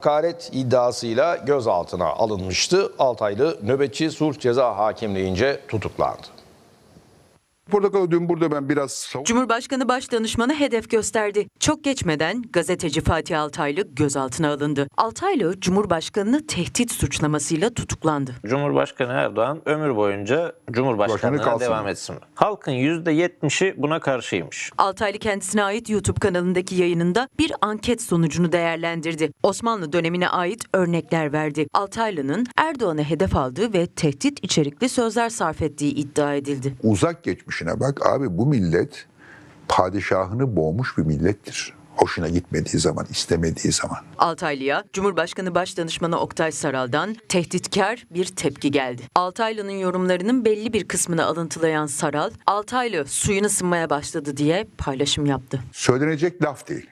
Hakaret iddiasıyla gözaltına alınmıştı. Altaylı nöbetçi sulh ceza hakimliğince tutuklandı. Portakalı dün burada ben biraz Cumhurbaşkanı Başdanışmanı hedef gösterdi. Çok geçmeden gazeteci Fatih Altaylı gözaltına alındı. Altaylı Cumhurbaşkanını tehdit suçlamasıyla tutuklandı. Cumhurbaşkanı Erdoğan ömür boyunca Cumhurbaşkanlığına devam etsin. Halkın %70'i buna karşıymış. Altaylı kendisine ait YouTube kanalındaki yayınında bir anket sonucunu değerlendirdi. Osmanlı dönemine ait örnekler verdi. Altaylı'nın Erdoğan'ı hedef aldığı ve tehdit içerikli sözler sarf ettiği iddia edildi. uzak geçmişine bak abi bu millet padişahını boğmuş bir millettir. Hoşuna gitmediği zaman, istemediği zaman. Altaylı'ya Cumhurbaşkanı Başdanışmanı Oktay Saral'dan tehditkar bir tepki geldi. Altaylı'nın yorumlarının belli bir kısmını alıntılayan Saral, Altaylı suyunu ısınmaya başladı diye paylaşım yaptı. Söylenecek laf değil.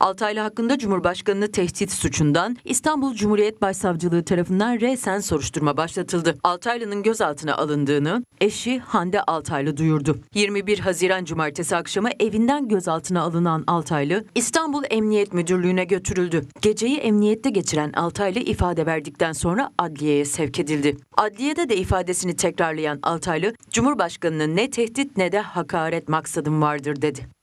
Altaylı hakkında Cumhurbaşkanını tehdit suçundan İstanbul Cumhuriyet Başsavcılığı tarafından resen soruşturma başlatıldı. Altaylı'nın gözaltına alındığını eşi Hande Altaylı duyurdu. 21 Haziran Cumartesi akşamı evinden gözaltına alınan Altaylı İstanbul Emniyet Müdürlüğü'ne götürüldü. Geceyi emniyette geçiren Altaylı ifade verdikten sonra adliyeye sevk edildi. Adliyede de ifadesini tekrarlayan Altaylı, Cumhurbaşkanının ne tehdit ne de hakaret maksadım vardır dedi.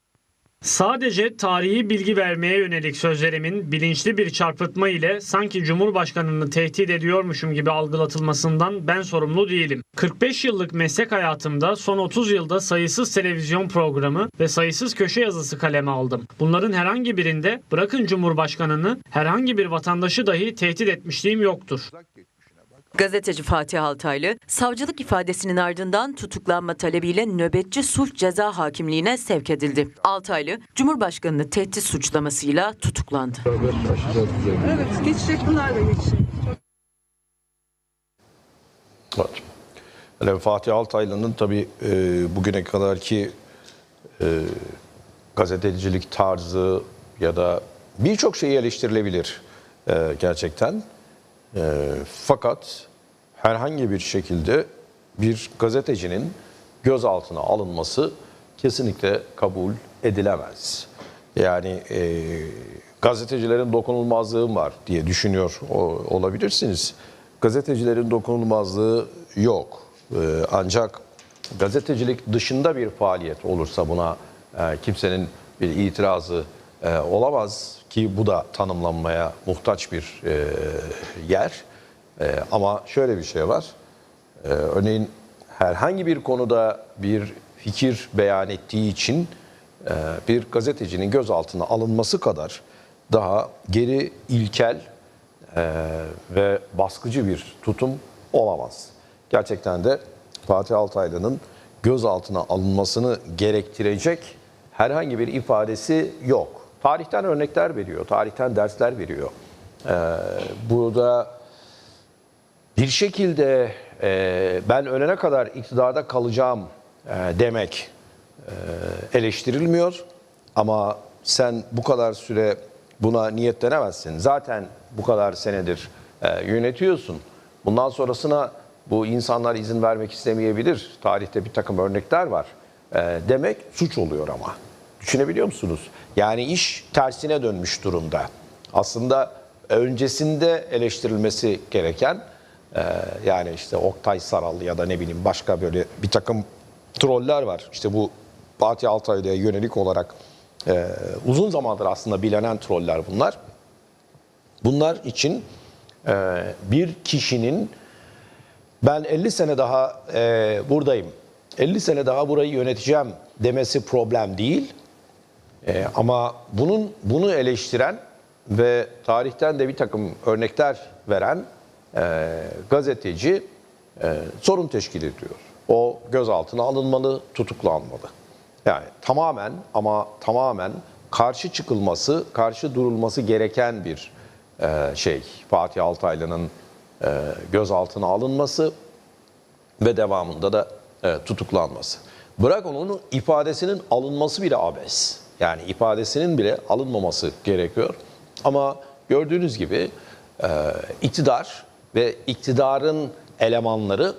Sadece tarihi bilgi vermeye yönelik sözlerimin bilinçli bir çarpıtma ile sanki Cumhurbaşkanını tehdit ediyormuşum gibi algılatılmasından ben sorumlu değilim. 45 yıllık meslek hayatımda son 30 yılda sayısız televizyon programı ve sayısız köşe yazısı kaleme aldım. Bunların herhangi birinde bırakın Cumhurbaşkanını herhangi bir vatandaşı dahi tehdit etmişliğim yoktur. Gazeteci Fatih Altaylı, savcılık ifadesinin ardından tutuklanma talebiyle nöbetçi sulh ceza hakimliğine sevk edildi. Altaylı, Cumhurbaşkanını tehdit suçlamasıyla tutuklandı. Evet geçecek bunlar da geçecek. Evet. Yani Fatih Altaylı'nın tabii e, bugüne kadarki e, gazetecilik tarzı ya da birçok şeyi eleştirilebilir e, gerçekten. E, fakat herhangi bir şekilde bir gazetecinin gözaltına alınması kesinlikle kabul edilemez. Yani e, gazetecilerin dokunulmazlığı var diye düşünüyor o- olabilirsiniz. Gazetecilerin dokunulmazlığı yok. E, ancak gazetecilik dışında bir faaliyet olursa buna e, kimsenin bir itirazı e, olamaz ki bu da tanımlanmaya muhtaç bir e, yer. E, ama şöyle bir şey var. Ee, örneğin herhangi bir konuda bir fikir beyan ettiği için e, bir gazetecinin gözaltına alınması kadar daha geri ilkel e, ve baskıcı bir tutum olamaz. Gerçekten de Fatih Altaylı'nın gözaltına alınmasını gerektirecek herhangi bir ifadesi yok. Tarihten örnekler veriyor, tarihten dersler veriyor. Ee, burada bir şekilde e, ben ölene kadar iktidarda kalacağım e, demek e, eleştirilmiyor. Ama sen bu kadar süre buna niyetlenemezsin. Zaten bu kadar senedir e, yönetiyorsun. Bundan sonrasına bu insanlar izin vermek istemeyebilir. Tarihte bir takım örnekler var. E, demek suç oluyor ama. Düşünebiliyor musunuz? Yani iş tersine dönmüş durumda. Aslında öncesinde eleştirilmesi gereken ee, yani işte Oktay Sarallı ya da ne bileyim başka böyle bir takım troller var. İşte bu Fatih Altaylı'ya yönelik olarak e, uzun zamandır aslında bilenen troller bunlar. Bunlar için e, bir kişinin ben 50 sene daha e, buradayım, 50 sene daha burayı yöneteceğim demesi problem değil. E, ama bunun bunu eleştiren ve tarihten de bir takım örnekler veren e, gazeteci e, sorun teşkil ediyor. O gözaltına alınmalı, tutuklanmalı. Yani tamamen ama tamamen karşı çıkılması, karşı durulması gereken bir e, şey. Fatih Altaylı'nın e, gözaltına alınması ve devamında da e, tutuklanması. Bırak onun ifadesinin alınması bile abes. Yani ifadesinin bile alınmaması gerekiyor. Ama gördüğünüz gibi e, iktidar ve iktidarın elemanları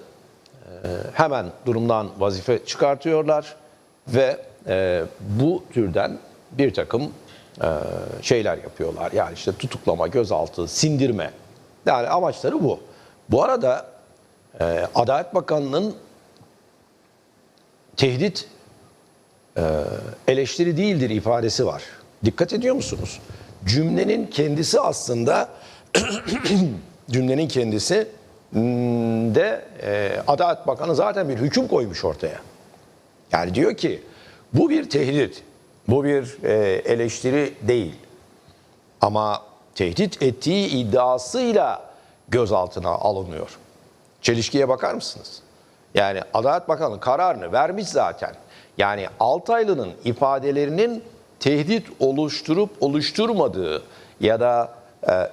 e, hemen durumdan vazife çıkartıyorlar ve e, bu türden bir takım e, şeyler yapıyorlar. Yani işte tutuklama, gözaltı, sindirme. Yani amaçları bu. Bu arada Adalet Bakanı'nın tehdit eleştiri değildir ifadesi var. Dikkat ediyor musunuz? Cümlenin kendisi aslında cümlenin kendisi hmm, de e, Adalet Bakanı zaten bir hüküm koymuş ortaya. Yani diyor ki bu bir tehdit, bu bir e, eleştiri değil. Ama tehdit ettiği iddiasıyla gözaltına alınıyor. Çelişkiye bakar mısınız? Yani Adalet Bakanı kararını vermiş zaten. Yani Altaylı'nın ifadelerinin tehdit oluşturup oluşturmadığı ya da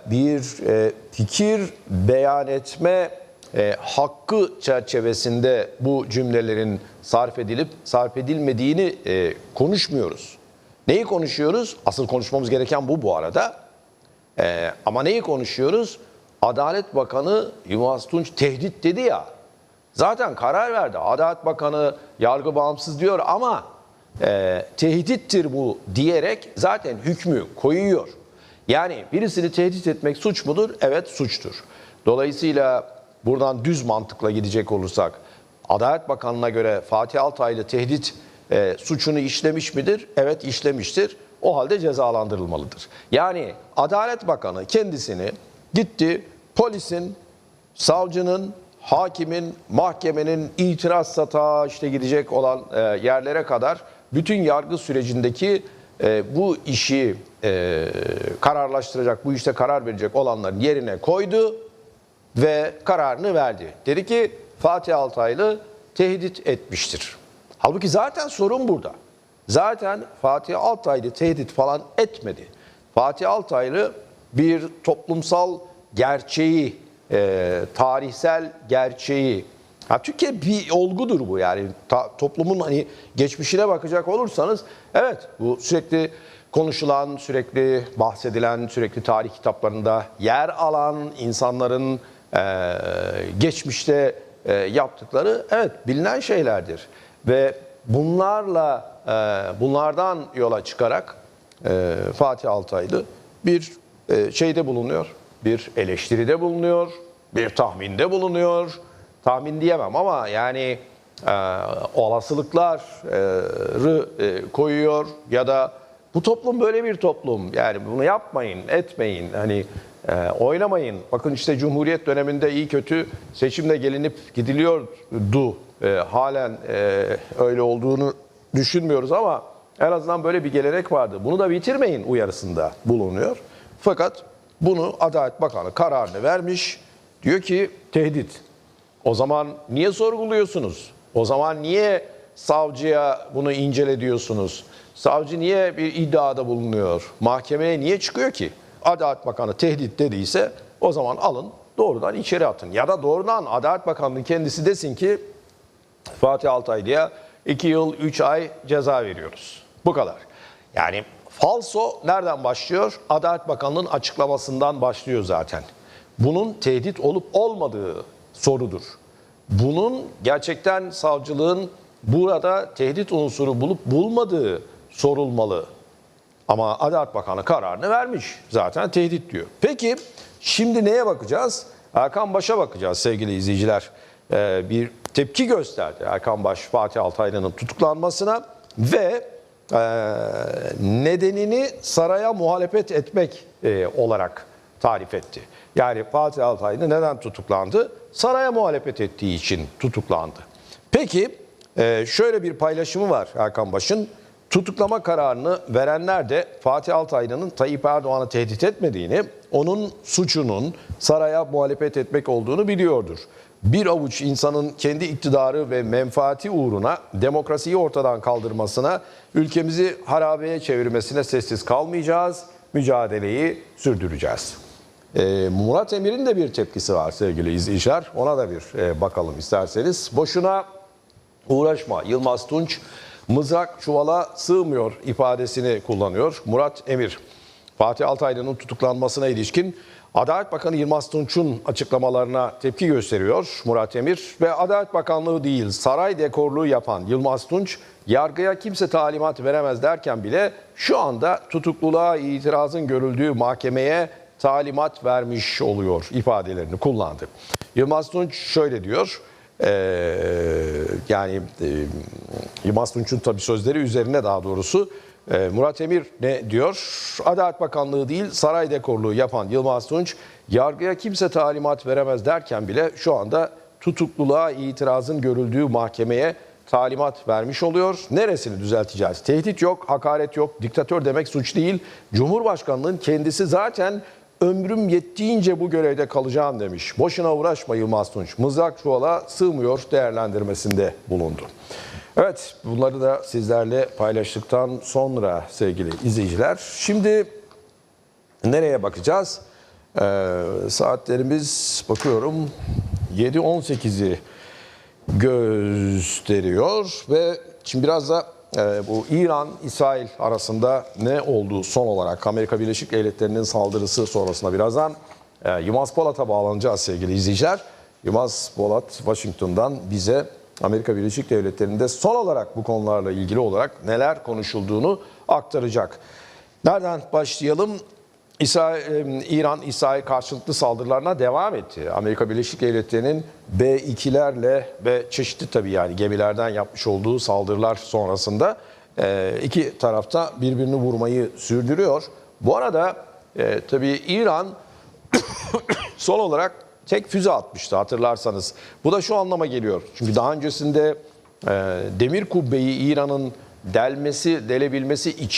bir e, fikir beyan etme e, hakkı çerçevesinde bu cümlelerin sarf edilip sarf edilmediğini e, konuşmuyoruz. Neyi konuşuyoruz? Asıl konuşmamız gereken bu bu arada. Ee, ama neyi konuşuyoruz? Adalet Bakanı Yılmaz Tunç tehdit dedi ya. Zaten karar verdi. Adalet Bakanı yargı bağımsız diyor ama e, tehdittir bu diyerek zaten hükmü koyuyor. Yani birisini tehdit etmek suç mudur? Evet suçtur. Dolayısıyla buradan düz mantıkla gidecek olursak Adalet Bakanı'na göre Fatih Altaylı tehdit e, suçunu işlemiş midir? Evet işlemiştir. O halde cezalandırılmalıdır. Yani Adalet Bakanı kendisini gitti polisin, savcının, hakimin, mahkemenin itiraz sata işte gidecek olan e, yerlere kadar bütün yargı sürecindeki e, bu işi e, kararlaştıracak, bu işte karar verecek olanların yerine koydu ve kararını verdi. Dedi ki Fatih Altaylı tehdit etmiştir. Halbuki zaten sorun burada. Zaten Fatih Altaylı tehdit falan etmedi. Fatih Altaylı bir toplumsal gerçeği, e, tarihsel gerçeği. Ha, Türkiye bir olgudur bu yani Ta- toplumun hani geçmişine bakacak olursanız evet bu sürekli konuşulan, sürekli bahsedilen, sürekli tarih kitaplarında yer alan insanların e, geçmişte e, yaptıkları evet bilinen şeylerdir ve bunlarla e, bunlardan yola çıkarak e, Fatih Altaylı bir e, şeyde bulunuyor, bir eleştiride bulunuyor, bir tahminde bulunuyor. Tahmin diyemem ama yani e, olasılıkları e, koyuyor ya da bu toplum böyle bir toplum. Yani bunu yapmayın, etmeyin. Hani e, oynamayın. Bakın işte Cumhuriyet döneminde iyi kötü seçimle gelinip gidiliyordu. E, halen e, öyle olduğunu düşünmüyoruz ama en azından böyle bir gelenek vardı. Bunu da bitirmeyin uyarısında bulunuyor. Fakat bunu Adalet Bakanı kararını vermiş. Diyor ki tehdit. O zaman niye sorguluyorsunuz? O zaman niye savcıya bunu incele diyorsunuz? Savcı niye bir iddiada bulunuyor? Mahkemeye niye çıkıyor ki? Adalet Bakanı tehdit dediyse o zaman alın doğrudan içeri atın. Ya da doğrudan Adalet Bakanı'nın kendisi desin ki Fatih Altaylı'ya 2 yıl 3 ay ceza veriyoruz. Bu kadar. Yani falso nereden başlıyor? Adalet Bakanlığı'nın açıklamasından başlıyor zaten. Bunun tehdit olup olmadığı sorudur. Bunun gerçekten savcılığın burada tehdit unsuru bulup bulmadığı sorulmalı. Ama Adalet Bakanı kararını vermiş. Zaten tehdit diyor. Peki şimdi neye bakacağız? Erkan Baş'a bakacağız sevgili izleyiciler. Ee, bir tepki gösterdi Erkan Baş Fatih Altaylı'nın tutuklanmasına ve e, nedenini saraya muhalefet etmek e, olarak tarif etti. Yani Fatih Altaylı neden tutuklandı? Saraya muhalefet ettiği için tutuklandı. Peki e, şöyle bir paylaşımı var Erkan Baş'ın. Tutuklama kararını verenler de Fatih Altaylı'nın Tayyip Erdoğan'ı tehdit etmediğini, onun suçunun saraya muhalefet etmek olduğunu biliyordur. Bir avuç insanın kendi iktidarı ve menfaati uğruna demokrasiyi ortadan kaldırmasına, ülkemizi harabeye çevirmesine sessiz kalmayacağız, mücadeleyi sürdüreceğiz. Ee, Murat Emir'in de bir tepkisi var sevgili izleyiciler. Ona da bir e, bakalım isterseniz. Boşuna uğraşma. Yılmaz Tunç mızrak çuvala sığmıyor ifadesini kullanıyor. Murat Emir, Fatih Altaylı'nın tutuklanmasına ilişkin Adalet Bakanı Yılmaz Tunç'un açıklamalarına tepki gösteriyor Murat Emir ve Adalet Bakanlığı değil saray dekorluğu yapan Yılmaz Tunç yargıya kimse talimat veremez derken bile şu anda tutukluluğa itirazın görüldüğü mahkemeye talimat vermiş oluyor ifadelerini kullandı. Yılmaz Tunç şöyle diyor. Ee, yani e, Yılmaz Tunç'un tabii sözleri üzerine daha doğrusu e, Murat Emir ne diyor? Adalet Bakanlığı değil saray dekorluğu yapan Yılmaz Tunç yargıya kimse talimat veremez derken bile şu anda tutukluluğa itirazın görüldüğü mahkemeye talimat vermiş oluyor. Neresini düzelteceğiz? Tehdit yok, hakaret yok, diktatör demek suç değil. Cumhurbaşkanının kendisi zaten ömrüm yettiğince bu görevde kalacağım demiş. Boşuna uğraşma Yılmaz Tunç. Mızrak çuvala sığmıyor değerlendirmesinde bulundu. Evet bunları da sizlerle paylaştıktan sonra sevgili izleyiciler. Şimdi nereye bakacağız? Ee, saatlerimiz bakıyorum 7.18'i gösteriyor ve şimdi biraz da bu İran-İsrail arasında ne oldu son olarak Amerika Birleşik Devletleri'nin saldırısı sonrasında birazdan e, Yılmaz Polat'a bağlanacağız sevgili izleyiciler. Yılmaz Polat Washington'dan bize Amerika Birleşik Devletleri'nde son olarak bu konularla ilgili olarak neler konuşulduğunu aktaracak. Nereden başlayalım? E, İran İsrail karşılıklı saldırılarına devam etti. Amerika Birleşik Devletleri'nin B-2'lerle ve çeşitli tabii yani gemilerden yapmış olduğu saldırılar sonrasında e, iki tarafta birbirini vurmayı sürdürüyor. Bu arada e, tabii İran son olarak tek füze atmıştı hatırlarsanız. Bu da şu anlama geliyor. Çünkü daha öncesinde e, demir kubbeyi İran'ın delmesi, delebilmesi için